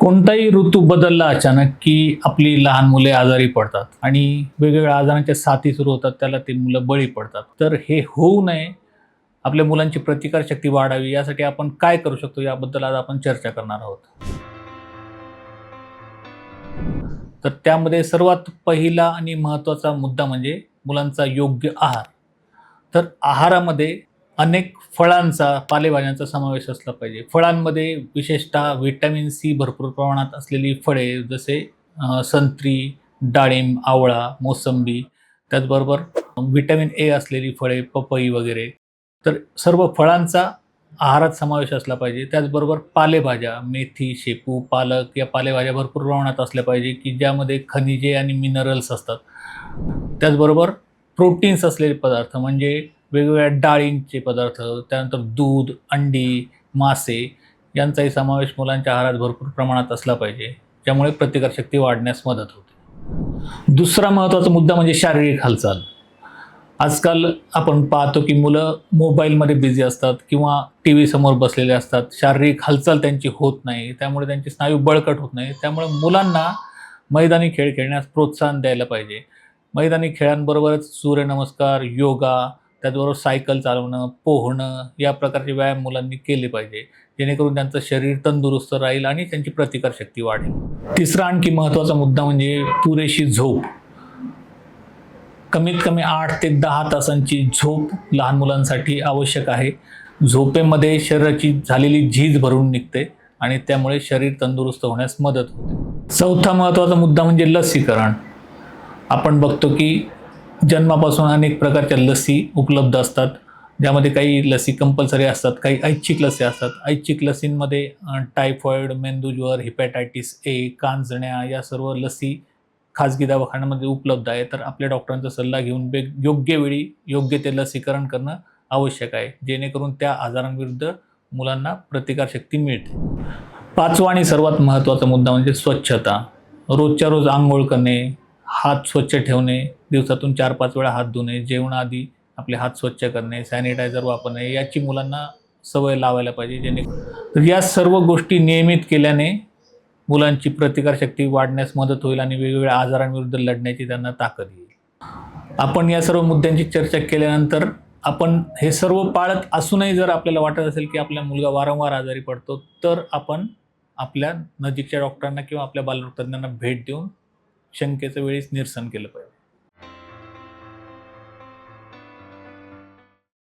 कोणताही ऋतू बदलला अचानक की आपली लहान मुले आजारी पडतात आणि वेगवेगळ्या आजारांच्या साथी सुरू होतात त्याला ती मुलं बळी पडतात. तर हे होऊ नये. आपल्या मुलांची प्रतिकारशक्ती वाढावी यासाठी आपण काय करू शकतो याबद्दल आज आपण चर्चा करणार आहोत. तर त्यामध्ये सर्वात पहिला आणि महत्त्वाचा मुद्दा म्हणजे मुलांचा योग्य आहार. तर आहारामध्ये अनेक फळांचा पालेभाज्यांचा समावेश असला पाहिजे. फळांमध्ये विशेषतः व्हिटॅमिन सी भरपूर प्रमाणात असलेली फळे जसे संत्री डाळिंब आवळा मोसंबी त्याचबरोबर व्हिटॅमिन ए असलेली फळे पपई वगैरे. तर सर्व फळांचा आहारात समावेश असला पाहिजे. त्याचबरोबर पालेभाज्या मेथी शेपू पालक या पालेभाज्या भरपूर प्रमाणात असल्या पाहिजे की ज्यामध्ये खनिजे आणि मिनरल्स असतात. त्याचबरोबर प्रोटीन्स असलेले पदार्थ म्हणजे वेगवेगळ्या डाळींचे पदार्थ त्यानंतर दूध अंडी मासे यांचाही समावेश मुलांच्या आहारात भरपूर प्रमाणात असला पाहिजे ज्यामुळे प्रतिकारशक्ती वाढण्यास मदत होते. दुसरा महत्त्वाचा मुद्दा म्हणजे शारीरिक हालचाल. आजकाल आपण पाहतो की मुलं मोबाईलमध्ये बिझी असतात किंवा टी व्ही समोर बसलेले असतात. शारीरिक हालचाल त्यांची होत नाही त्यामुळे त्यांचे स्नायू बळकट होत नाही. त्यामुळे मुलांना मैदानी खेळ खेळण्यास प्रोत्साहन द्यायला पाहिजे. मैदानी खेळांबरोबरच सूर्यनमस्कार योगा त्याचबरोबर सायकल चालवणं पोहणं या प्रकारचे व्यायाम मुलांनी केले पाहिजे. जेणेकरून त्यांचं शरीर तंदुरुस्त राहील आणि त्यांची प्रतिकारशक्ती वाढेल. तिसरा आणखी महत्त्वाचा मुद्दा म्हणजे पुरेशी झोप. कमीत कमी आठ ते दहा तासांची झोप लहान मुलांसाठी आवश्यक आहे. झोपेमध्ये शरीराची झालेली झीज भरून निघते आणि त्यामुळे शरीर तंदुरुस्त होण्यास मदत होते. चौथा महत्त्वाचा मुद्दा म्हणजे लसीकरण. आपण बघतो की जन्मापासून अनेक प्रकारच्या लसी उपलब्ध असतात. ज्यामध्ये काही लसी कंपल्सरी असतात काही ऐच्छिक लसी असतात. ऐच्छिक लसींमध्ये टायफॉईड मेंदूज्वर हिपॅटायटिस ए कांजण्या या सर्व लसी खाजगी दवाखान्यामध्ये उपलब्ध आहे तर आपल्या डॉक्टरांचा सल्ला घेऊन बे योग्य वेळी योग्य ते लसीकरण करणं आवश्यक आहे. जेणेकरून त्या आजारांविरुद्ध मुलांना प्रतिकारशक्ती मिळते. पाचवा आणि सर्वात महत्त्वाचा मुद्दा म्हणजे स्वच्छता. रोजच्या रोज आंघोळ करणे हात स्वच्छ ठेवणे दिवसातून चार पाच वेळा हात धुणे जेवणाआधी आपले हात स्वच्छ करणे सॅनिटायझर वापरणे याची मुलांना सवय लावायला पाहिजे जेणे तर या सर्व गोष्टी नियमित केल्याने मुलांची प्रतिकारशक्ती वाढण्यास मदत होईल आणि वेगवेगळ्या आजारांविरुद्ध लढण्याची त्यांना ताकद येईल. आपण या सर्व मुद्द्यांची चर्चा केल्यानंतर आपण हे सर्व पाळत असूनही जर आपल्याला वाटत असेल की आपला मुलगा वारंवार आजारी पडतो तर आपण आपल्या नजीकच्या डॉक्टरांना किंवा आपल्या बालरोग भेट देऊन शंकेचं वेळीच निरसन केलं पाहिजे.